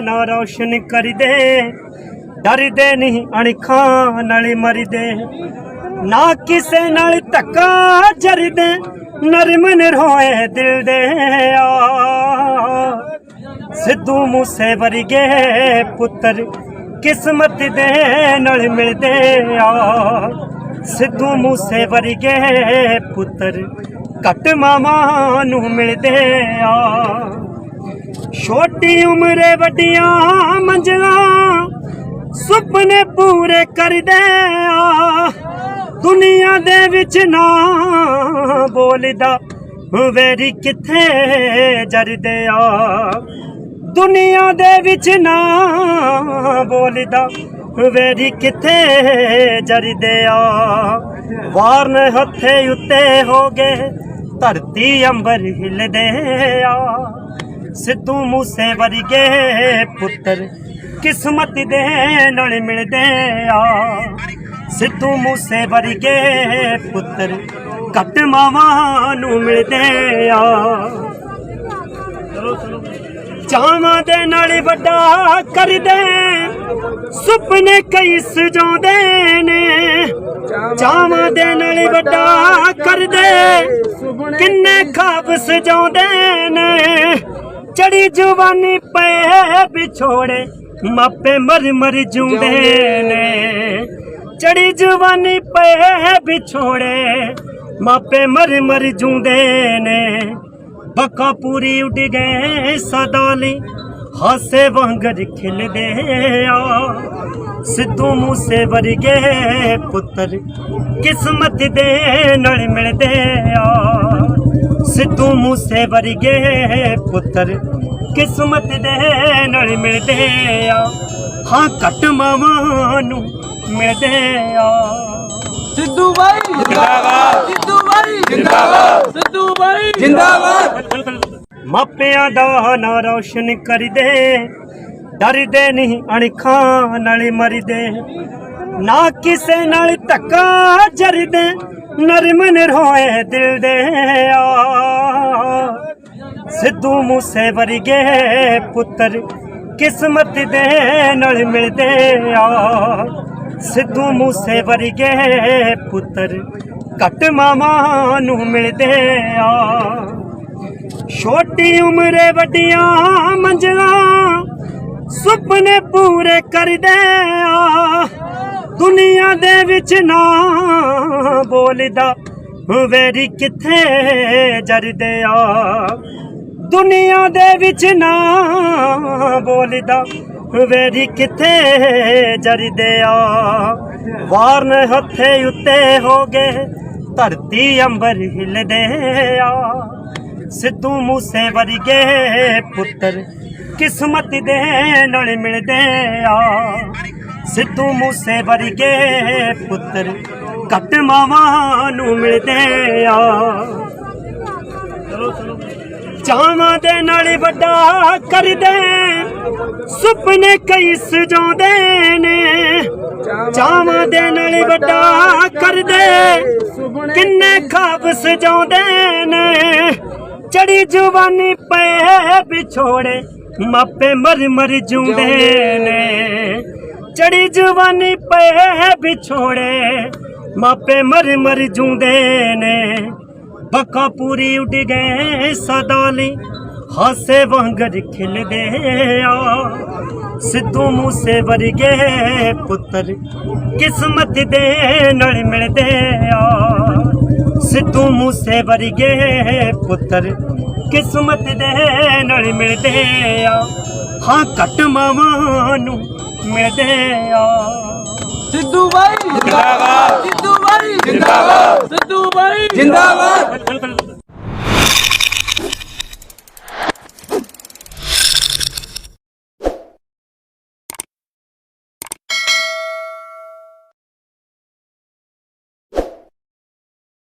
ਨਾ ਰੌਸ਼ਨ ਕਰਦੇ। ਡਰਦੇ ਨਹੀਂ ਅਣਖਾਂ ਨਾਲ ਮਰਦੇ। ਨਾ ਕਿਸੇ ਨਾਲ ਧੱਕਾ ਜਰਦੇ, ਨਰਮ ਨਿਰੋਏ ਦਿਲ ਦੇ ਆ ਸਿੱਧੂ ਮੂਸੇ ਵਰਗੇ ਪੁੱਤਰ ਕਿਸਮਤ ਦੇ ਨਾਲ ਮਿਲਦੇ ਆ ਸਿੱਧੂ ਮੂਸੇ ਵਰਗੇ ਪੁੱਤਰ ਘੱਟ ਮਾਮਾ ਨੂੰ ਮਿਲਦੇ ਆ ਛੋਟੀ ਉਮਰੇ ਵੱਡੀਆਂ ਮੰਜ਼ਲਾਂ ਸੁਪਨੇ ਪੂਰੇ ਕਰਦੇ ਆ। ਦੁਨੀਆ ਦੇ ਵਿੱਚ ਨਾ ਬੋਲਦਾ ਵੇਰੀ ਕਿੱਥੇ ਜਰਦੇ ਆ। ਦੁਨੀਆ ਦੇ ਵਿੱਚ ਨਾ ਬੋਲਦਾ ਵੇਰੀ ਕਿੱਥੇ ਜਰਦੇ ਆ। ਵਾਰਨ ਹੱਥੇ ਉੱਤੇ ਹੋ ਗਏ, ਧਰਤੀ ਅੰਬਰ ਹਿਲਦੇ ਆ। ਸਿੱਧੂ ਮੂਸੇ ਵਰਗੇ ਪੁੱਤਰ ਕਿਸਮਤ ਦੇ ਨਾਲ ਮਿਲਦੇ ਆ। ਸਿੱਧੂ ਮੂਸੇ ਵਰਗੇ ਪੁੱਤਰ ਘੱਟ ਮਾਵਾਂ ਨੂੰ ਮਿਲਦੇ ਆ। ਚਾਵਾਂ ਦੇ ਨਾਲ ਵੱਡਾ ਕਰਦੇ ਸੁਪਨੇ ਕਈ ਸਜਾਉਂਦੇ ਨੇ। ਚਾਵਾਂ ਦੇ ਨਾਲ ਵੱਡਾ ਕਰਦੇ ਕਿੰਨੇ ਖਾਬ ਸਜਾਉਂਦੇ ਨੇ। ਚੜੀ ਜਵਾਨੀ ਪਏ ਵਿਛੋੜੇ, ਮਾਪੇ ਮਰ ਮਰ ਜੂੰਦੇ ਨੇ। ਚੜੀ ਜਵਾਨੀ ਪਏ ਵਿਛੋੜੇ, ਮਾਪੇ ਮਰ ਮਰ ਜੂੰਦੇ ਨੇ। ਬੱਕਾ ਪੂਰੀ ਉੱਡ ਗਏ ਸਦਾ ਲਈ ਹਾਸੇ ਵਾਂਗਰ ਖਿਲਦੇ ਆ। ਸਿੱਧੂ ਮੂਸੇ ਵਰਗੇ ਪੁੱਤਰ, ਕਿਸਮਤ ਦੇ ਨਾਲ ਮਿਲਦੇ ਆ। ਸਿੱਧੂ ਮੂਸੇ ਵਰਗੇ ਪੁੱਤਰ? ਕਿਸਮਤ ਦੇ ਨਾਲ ਮਿਲਦੇ ਆ। ਹਾਂ ਘੱਟ ਮਾਵਾਂ ਨੂੰ ਮਿਲਦੇ ਆ। ਸਿੱਧੂ ਬਾਈ। ਜਿੰਦਾਬਾਦ। ਸਿੱਧੂ ਬਾਈ। ਜਿੰਦਾਬਾਦ। ਸਿੱਧੂ ਬਾਈ। ਜਿੰਦਾਬਾਦ। ਮਾਪਿਆਂ ਦਾ ਨਾਂ ਰੌਸ਼ਨ ਕਰਦੇ ਡਰਦੇ ਨਹੀਂ ਅਣਖਾਂ ਨਾਲ ਮਰਦੇ। ਨਾ ਕਿਸੇ ਨਾਲ ਧੱਕਾ ਜਰਦੇ ਨਰਮ ਨਿਰੋਏ ਦਿਲ ਦੇ ਆ। ਸਿੱਧੂ ਮੂਸੇ ਵਰਗੇ ਪੁੱਤਰ ਕਿਸਮਤ ਦੇ ਨਾਲ ਮਿਲਦੇ ਆ। ਸਿੱਧੂ ਮੂਸੇ ਵਰਗੇ ਪੁੱਤਰ ਘੱਟ ਮਾਮਾ ਨੂੰ ਮਿਲਦੇ ਆ। ਛੋਟੀ ਉਮਰੇ ਵੱਡੀਆਂ ਮੰਜ਼ਲਾਂ ਸੁਪਨੇ ਪੂਰੇ ਕਰਦੇ ਆ। ਦੁਨੀਆ ਦੇ ਵਿੱਚ ਨਾ ਬੋਲਦਾ, ਵੇਰੀ ਕਿੱਥੇ ਜਰਦੇ ਆ? ਦੁਨੀਆ ਦੇ ਵਿੱਚ ਨਾ ਬੋਲਦਾ, ਵੇਰੀ ਕਿੱਥੇ ਜਰਦੇ ਆ? ਵਾਰਨ ਹੱਥੇ ਉੱਤੇ ਹੋ ਗਏ, ਧਰਤੀ ਅੰਬਰ ਹਿਲਦੇ ਆ। ਸਿੱਧੂ ਮੂਸੇ ਵਰਗੇ ਪੁੱਤਰ ਕਿਸਮਤ ਦੇ ਨਾਲ ਮਿਲਦੇ ਆ। ਸਿੱਧੂ ਮੂਸੇ ਵਰਗੇ ਪੁੱਤਰ ਘੱਟ ਮਾਵਾਂ ਨੂੰ ਮਿਲਦੇ ਆ। ਚਾਵਾਂ ਦੇ ਨਾਲ ਵੱਡਾ ਕਰਦੇ ਸੁਪਨੇ ਕਈ ਸਜਾਉਂਦੇ ਨੇ। ਚਾਵਾਂ ਦੇ ਨਾਲ ਵੱਡਾ ਕਰਦੇ ਕਿੰਨੇ ਖਾਬ ਸਜਾਉਂਦੇ ਨੇ। ਚੜੀ ਜਵਾਨੀ ਪਏ ਵਿਛੋੜੇ ਮਾਪੇ ਮਰ ਮਰ ਜੂੰਦੇ ਨੇ। ਚੜੀ ਜਵਾਨੀ ਪਏ ਵਿਛੋੜੇ, ਮਾਪੇ ਮਰ ਮਰ ਜੂੰਦੇ ਨੇ। ਬੱਕਾ ਪੂਰੀ ਉੱਡ ਗਏ ਸਦਾ ਲਈ ਹਾਸੇ ਵਾਂਗਰ ਖਿਲਦੇ ਆ। ਸਿੱਧੂ ਮੂਸੇ ਵਰਗੇ ਪੁੱਤਰ ਕਿਸਮਤ ਦੇ ਨਾਲ ਮਿਲਦੇ ਆ। ਸਿੱਧੂ ਮੂਸੇ ਵਰਗੇ ਪੁੱਤਰ ਕਿਸਮਤ ਦੇ ਨਾਲ ਮਿਲਦੇ ਆ। ਹਾਂ ਘੱਟ ਮਾਵਾਂ ਨੂੰ ਮਿਲਦੇ ਆ। ਸਿੱਧੂ ਬਾਈ। ਜਿੰਦਾਬਾਦ। ਸਿੱਧੂ ਬਾਈ। ਜਿੰਦਾਬਾਦ। ਸਿੱਧੂ ਬਾਈ। ਜਿੰਦਾਬਾਦ।